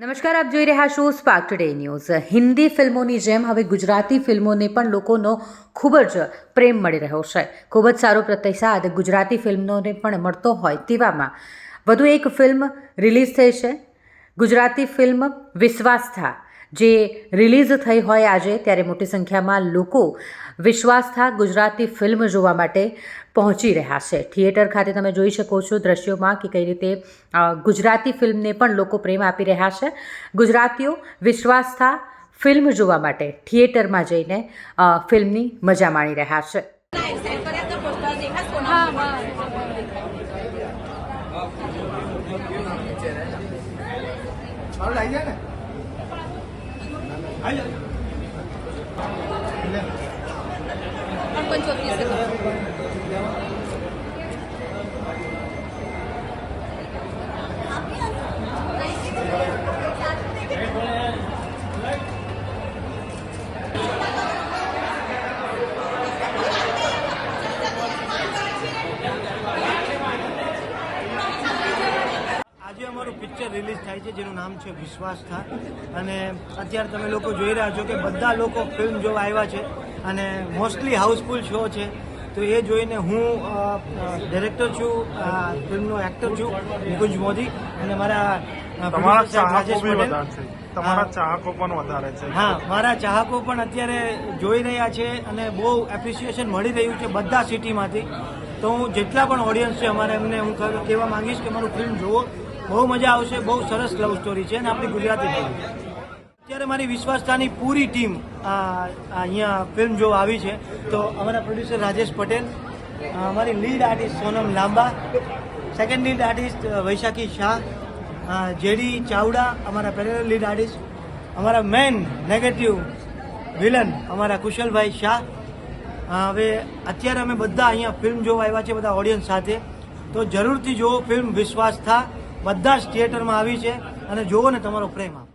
નમસ્કાર, આપ જોઈ રહ્યા છો સ્પાર્ક ટુડે ન્યૂઝ હિન્દી ફિલ્મોની જેમ હવે ગુજરાતી ફિલ્મોને પણ લોકોનો ખૂબ જ પ્રેમ મળી રહ્યો છે. ખૂબ જ સારો પ્રતિસાદ ગુજરાતી ફિલ્મોને પણ મળતો હોય તેવામાં. વધુ એક ફિલ્મ રિલીઝ થઈ છે. ગુજરાતી ફિલ્મ વિશ્વાસથા જે રિલીઝ થઈ હોય આજે, ત્યારે મોટી સંખ્યામાં લોકો વિશ્વાસથા ગુજરાતી ફિલ્મ જોવા માટે પહોંચી રહ્યા છે. થિયેટર ખાતે તમે જોઈ શકો છો દ્રશ્યોમાં કે કઈ રીતે ગુજરાતી ફિલ્મને પણ લોકો પ્રેમ આપી રહ્યા છે. ગુજરાતીઓ વિશ્વાસથા ફિલ્મ જોવા માટે થિયેટરમાં જઈને ફિલ્મની મજા માણી રહ્યા છે. આવી જાય ને પંચોતેર સેકન્ડ આજે અમારું પિક્ચર રિલીઝ થાય છે જેનું નામ છે વિશ્વાસ થા અને અત્યારે તમે લોકો જોઈ રહ્યા છો કે બધા લોકો ફિલ્મ જોવા આવ્યા છે અને મોસ્ટલી હાઉસફુલ શો છે. તો એ જોઈને હું ડિરેક્ટર છું ફિલ્મનો એક્ટર છું નિકુંજ મોદી અને મારા તમારા ચાહકો તમારા હા. ચાહકો પણ વધારે છે. હા મારા ચાહકો પણ અત્યારે જોઈ રહ્યા છે અને બહુ એપ્રિસિએશન મળી રહ્યું છે બધા સિટીમાંથી તો હું જેટલા પણ ઓડિયન્સ છે અમારે એમને હું કહેવા માંગીશ કે મારું ફિલ્મ જુઓ. બહુ મજા આવશે, બહુ સરસ લવ સ્ટોરી છે અને આપણી ગુજરાતી ફિલ્મ અત્યારે મારી વિશ્વાસતાની પૂરી ટીમ અહીંયા ફિલ્મ જો આવી છે. તો અમારા પ્રોડ્યુસર રાજેશ પટેલ અમારી lead artist Sonam Lamba second lead artist Vaishakhi Shah JD Chavda, અમારા પેરેલ લીડ આર્ટિસ્ટ અમારા મેન નેગેટિવ વિલન અમારા કુશલભાઈ શાહ. હવે અત્યારે અમે બધા અહીંયા ફિલ્મ જોવા આવ્યા છે બધા ઓડિયન્સ સાથે. તો જરૂરથી જુઓ ફિલ્મ વિશ્વાસ થા. બધા જ થિયેટરમાં આવી છે. અને જુઓ ને તમારો પ્રેમ આવે